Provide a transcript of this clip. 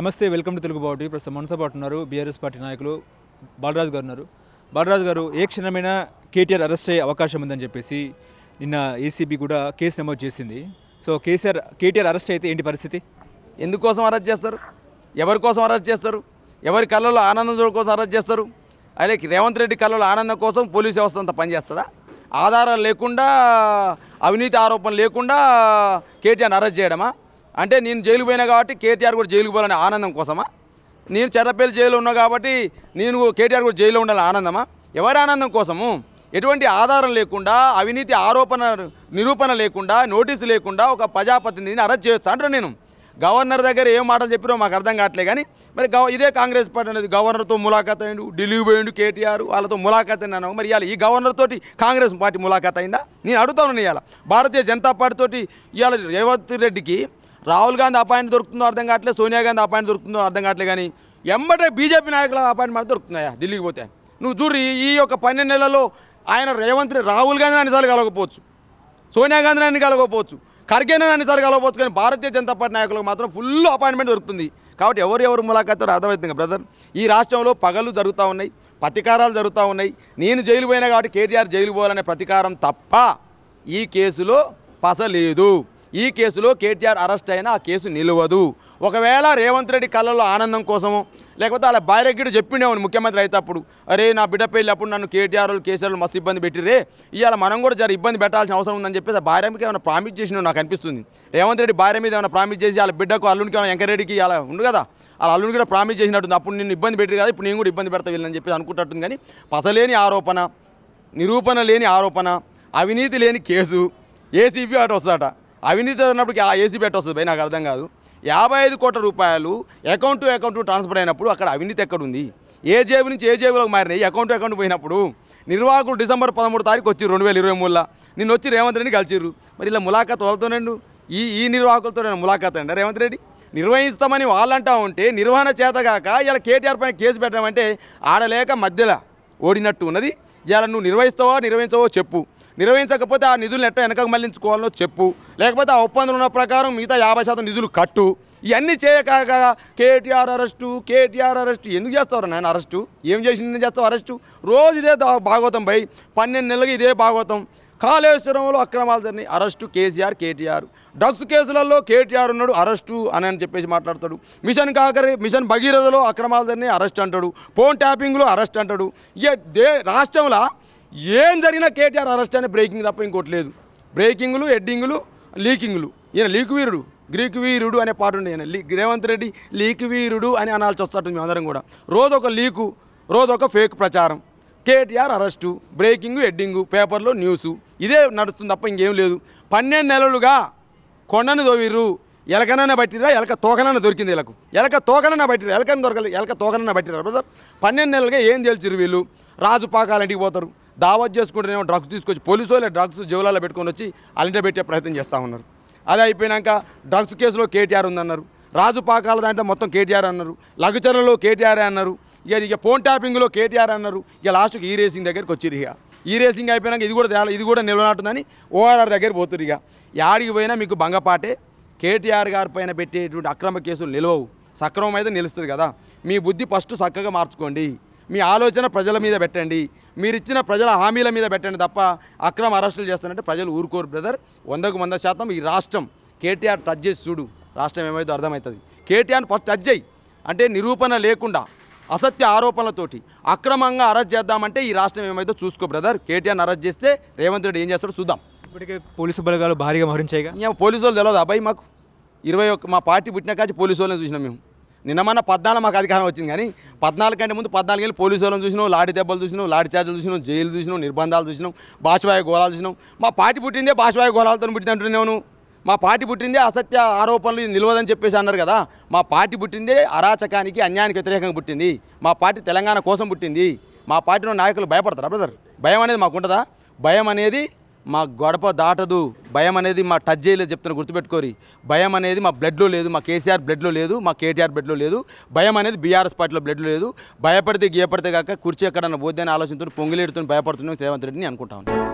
నమస్తే welcome to Telugu బావుటి. ప్రస్తుతం మనతో పాటు ఉన్నారు బీఆర్ఎస్ పార్టీ నాయకులు బాలరాజు గారు ఉన్నారు. బాలరాజు గారు ఏ క్షణమైనా కేటీఆర్ అరెస్ట్ అయ్యే అవకాశం ఉందని చెప్పేసి నిన్న ఏసీబీ కూడా కేసు నమోదు చేసింది. సో కేసీఆర్ కేటీఆర్ అరెస్ట్ అయితే ఏంటి పరిస్థితి? ఎందుకోసం అరెస్ట్ చేస్తారు? ఎవరి కోసం అరెస్ట్ చేస్తారు? ఎవరి కళ్ళలో ఆనందం కోసం అరెస్ట్ చేస్తారు? అదే రేవంత్ రెడ్డి కళ్ళలో ఆనందం కోసం పోలీస్ వ్యవస్థ అంతా పనిచేస్తుందా? ఆధారాలు లేకుండా అవినీతి ఆరోపణ లేకుండా కేటీఆర్ అరెస్ట్ చేయడమా? అంటే నేను జైలు పోయినా కాబట్టి కేటీఆర్ కూడా జైలుకు పోవాలనే ఆనందం కోసమా? నేను చెర్రపల్లి జైలు ఉన్నా కాబట్టి నేను కేటీఆర్ కూడా జైల్లో ఉండాలని ఆనందమా? ఎవరి ఆనందం కోసము? ఎటువంటి ఆధారం లేకుండా అవినీతి ఆరోపణ నిరూపణ లేకుండా నోటీసు లేకుండా ఒక ప్రజాప్రతినిధిని అరెస్ట్ చేయొచ్చు అంటారు నేను. గవర్నర్ దగ్గర ఏం మాటలు చెప్పిరో మాకు అర్థం కావట్లే కానీ మరి గవ ఇదే కాంగ్రెస్ పార్టీ అనేది గవర్నర్తో ములాఖాత్ అయ్యిండు ఢిల్లీ పోయిండు కేటీఆర్ వాళ్ళతో ములాఖాత్ అన్నాను మరి ఇవాళ ఈ గవర్నర్ తోటి కాంగ్రెస్ పార్టీ ములాఖాత్ అయిందా? నేను అడుగుతాను ఇవాళ. భారతీయ జనతా పార్టీ తోటి ఇవాళ రేవంత్ రెడ్డికి రాహుల్ గాంధీ అపాయింట్ దొరుకుతుందో అర్థం కావట్లేదు సోనియా గాంధీ అపాయింట్ దొరుకుతుందో అర్థం కావట్లేదు కానీ ఎంబటే బీజేపీ నాయకుల అపాయింట్మెంట్ దొరుకుతున్నాయా ఢిల్లీకి పోతే? నువ్వు చూడు ఈ- యొక్క పన్నెండు నెలల్లో ఆయన రేవంత్ రాహుల్ గాంధీ అన్నిసార్లు కలగకపోవచ్చు సోనియా గాంధీని అన్ని కలగకపోవచ్చు ఖర్గేని అన్నిసార్లు కలగకపోవచ్చు కానీ భారతీయ జనతా పార్టీ నాయకులకు మాత్రం ఫుల్ అపాయింట్మెంట్ దొరుకుతుంది. కాబట్టి ఎవరు ఎవరు ములాఖాతారో అర్థమవుతుంది బ్రదర్ ఈ రాష్ట్రంలో పగలు జరుగుతూ ఉన్నాయి ప్రతీకారాలు జరుగుతూ ఉన్నాయి. నేను జైలు పోయినా కాబట్టి కేటీఆర్ జైలు పోవాలనే ప్రతీకారం తప్ప ఈ కేసులో పసలేదు. ఈ కేసులో కేటీఆర్ అరెస్ట్ అయినా ఆ కేసు నిలవదు. ఒకవేళ రేవంత్ రెడ్డి కళ్ళల్లో ఆనందం కోసము లేకపోతే వాళ్ళ భార్యకి చెప్పిండేవాడు ముఖ్యమంత్రి అయితే అప్పుడు అరే నా బిడ్డ పెళ్ళి అప్పుడు నన్ను కేటీఆర్ కేసీఆర్ మస్తు ఇబ్బంది పెట్టిరే ఇవాళ మనం కూడా జర ఇబ్బంది పెట్టాల్సిన అవసరం ఉందని చెప్పేసి ఆ భార్యకి ఏమైనా ప్రామిస్ చేసిన నాకు అనిపిస్తుంది. రేవంత్ రెడ్డి భార్య మీద ఏమైనా ప్రామిస్ చేసి వాళ్ళ బిడ్డకు అల్లునికి ఏమైనా వెంకరెడ్డికి అలా ఉండు కదా వాళ్ళ అల్లుని కూడా ప్రామిస్ చేసినట్టుంది. అప్పుడు నేను ఇబ్బంది పెట్టి కదా ఇప్పుడు నేను కూడా ఇబ్బంది పెడతా వీళ్ళని చెప్పి అనుకుంటట్టుంది. కానీ పసలేని ఆరోపణ నిరూపణ లేని ఆరోపణ అవినీతి లేని కేసు ఏసీబీ అటు వస్తుందట. అవినీతి అన్నప్పటికీ ఆ ఏసీ పెట్టొస్తుంది వస్తుంది నాకు అర్థం కాదు. యాభై ఐదు కోట్ల రూపాయలు అకౌంట్ టు అకౌంట్ ట్రాన్స్ఫర్ అయినప్పుడు అక్కడ అవినీతి ఎక్కడుంది? ఏ జేబు నుంచి ఏ జేబులోకి మారినాయి? అకౌంట్ అకౌంట్ పోయినప్పుడు నిర్వాహకులు డిసెంబర్ పదమూడు తారీఖు వచ్చి రెండు వేల ఇరవై మూడులో. నిన్న వచ్చి రేవంత్ రెడ్డి కలిసిర్రు. మరి ఇలా ములాఖాత్ వాళ్ళతోనండు ఈ ఈ నిర్వాహకులతో ములాఖాత్ అండి రేవంత్ రెడ్డి? నిర్వహిస్తామని వాళ్ళంటా ఉంటే నిర్వహణ చేతగాక ఇలా కేటీఆర్ పైన కేసు పెట్టామంటే ఆడలేక మధ్యలో ఓడినట్టు ఉన్నది. ఇలా నువ్వు నిర్వహిస్తావో నిర్వహించవో చెప్పు. నిర్వహించకపోతే ఆ నిధులను ఎట్ట వెనకకు మళ్ళించుకోవాలో చెప్పు. లేకపోతే ఆ ఒప్పందం ఉన్న ప్రకారం మిగతా యాభై శాతం నిధులు కట్టు. ఇవన్నీ చేయక కేటీఆర్ అరెస్టు కేటీఆర్ అరెస్టు. ఎందుకు చేస్తారు నాయన అరెస్టు? ఏం చేసి నిన్న చేస్తావు అరెస్టు? రోజు ఇదే భాగవతం భయ్ పన్నెండు నెలలకి ఇదే భాగవతం. కాళేశ్వరంలో అక్రమాలు జరిగినాయి. అరెస్టు కేసీఆర్ కేటీఆర్. డ్రగ్స్ కేసులలో కేటీఆర్ ఉన్నాడు అరెస్టు అని అని చెప్పేసి మాట్లాడతాడు. మిషన్ కాకరి మిషన్ భగీరథలో అక్రమాలు జరిగినాయి అరెస్ట్ అంటాడు. ఫోన్ ట్యాపింగ్లో అరెస్ట్ అంటాడు. ఇక దే రాష్ట్రంలో ఏం జరిగినా కేటీఆర్ అరెస్ట్ అనే బ్రేకింగ్ తప్ప ఇంకోటి లేదు. బ్రేకింగ్లు హెడ్డింగ్లు లీకింగ్లు. ఈయన లీక్ వీరుడు గ్రీక్ వీరుడు అనే పాట ఉండే ఈయన. లీ రేవంత్ రెడ్డి లీక్ వీరుడు అని అనాల్సి వస్తుంది మేమందరం కూడా. రోజు ఒక లీకు రోజు ఒక ఫేక్ ప్రచారం. కేటీఆర్ అరెస్టు బ్రేకింగ్ హెడ్డింగు పేపర్లో న్యూసు. ఇదే నడుస్తుంది తప్ప ఇంకేం లేదు. పన్నెండు నెలలుగా కొండను దోవిర్రు ఎలకనైనా పట్టిరా ఎలక తోకనన్న దొరికింది ఎలకు ఎలక తోకనన్న పట్టిరా ఎలకని దొరకలేదు ఎలక తోకనన్న బట్టిరా బ్రదర్ పన్నెండు నెలలుగా ఏం తెలిసిరు వీళ్ళు? రాజు పాకాలు ఇంటికి పోతారు. దావత్ చేసుకుంటేనేమో డ్రగ్స్ తీసుకొచ్చి పోలీసు వాళ్ళ డ్రగ్స్ జోలాలో పెట్టుకొని వచ్చి అలింట పెట్టే ప్రయత్నం చేస్తూ ఉన్నారు. అది అయిపోయినాక డ్రగ్స్ కేసులో కేటీఆర్ ఉందన్నారు. రాజు పాకాల దాంట్లో మొత్తం కేటీఆర్ అన్నారు. లఘుచరలో కేటీఆర్ అన్నారు. ఇక ఇక ఫోన్ ట్యాపింగ్లో కేటీఆర్ అన్నారు. ఇక లాస్ట్కి ఈ రేసింగ్ దగ్గరికి వచ్చిరు ఇక. ఈ రేసింగ్ అయిపోయినాక ఇది కూడా ఇది కూడా నిలవనాటుందని ఓఆర్ఆర్ దగ్గర పోతురు ఇక. యాడికి పోయినా మీకు బంగపాటే కేటీఆర్ గారి పైన పెట్టేటువంటి అక్రమ కేసులు నిలవవు. సక్రమం అయితే నిలుస్తుంది కదా. మీ బుద్ధి ఫస్ట్ చక్కగా మార్చుకోండి. మీ ఆలోచన ప్రజల మీద పెట్టండి. మీరు ఇచ్చిన ప్రజల హామీల మీద పెట్టండి తప్ప అక్రమ అరెస్టులు చేస్తానంటే ప్రజలు ఊరుకోరు బ్రదర్. వందకు వంద శాతం ఈ రాష్ట్రం కేటీఆర్ టచ్ చేసి చూడు. రాష్ట్రం ఏమైతే అర్థమవుతుంది. కేటీఆర్ ఫస్ట్ టచ్ చేయి. అంటే నిరూపణ లేకుండా అసత్య ఆరోపణలతోటి అక్రమంగా అరెస్ట్ చేద్దామంటే ఈ రాష్ట్రం ఏమైతే చూసుకో బ్రదర్. కేటీఆర్ అరెస్ట్ చేస్తే రేవంత్ రెడ్డి ఏం చేస్తాడో చూద్దాం. ఇప్పటికే పోలీసు బలగాలు భారీగా మోహరించాయిగా ఇంకా పోలీసు వాళ్ళు తెలియదు అబ్బాయి మాకు? ఇరవై ఒక్క మా పార్టీ పుట్టిన కాచి పోలీసు వాళ్ళని చూసినాం మేము. నిన్న మొన్న పద్నాలుగు మాకు అధికారం వచ్చింది కానీ పద్నాలుగు కంటే ముందు పద్నాలుగు వెళ్ళి పోలీసు వాళ్ళని చూసినాం లాడి దెబ్బలు చూసినాం లాడి చార్జీలు చూసినాం జైలు చూసినాం నిర్బంధాలు చూసినాం బాష్పాయ గోళాలు చూసినాం. మా పార్టీ పుట్టిందే బాష్పాయ గోళాలతో పుట్టిందంటున్నాను మా పార్టీ పుట్టిందే అసత్య ఆరోపణలు నిలవదని చెప్పేసి అన్నారు కదా. మా పార్టీ పుట్టిందే అరాచకానికి అన్యాయానికి వ్యతిరేకంగా పుట్టింది. మా పార్టీ తెలంగాణ కోసం పుట్టింది. మా పార్టీలో నాయకులు భయపడతారా బ్రదర్ భయం అనేది మాకు ఉంటుందా భయం అనేది మా గొడప దాటదు. భయం అనేది మా టచ్ చేయలేదు చెప్తున్నా గుర్తుపెట్టుకోరి. భయం అనేది మా బ్లడ్లో లేదు మా కేసీఆర్ బ్లడ్లో లేదు మా కేటీఆర్ బ్లడ్లో లేదు. భయం అనేది బీఆర్ఎస్ పార్టీలో బ్లడ్లో లేదు. భయపడితే గీయపడితే కాక కుర్చీ ఎక్కడన్నా పోద్దని ఆలోచనతో పొంగిలేడుతో భయపడుతున్నాం రేవంత్ రెడ్డిని అనుకుంటా ఉన్నాను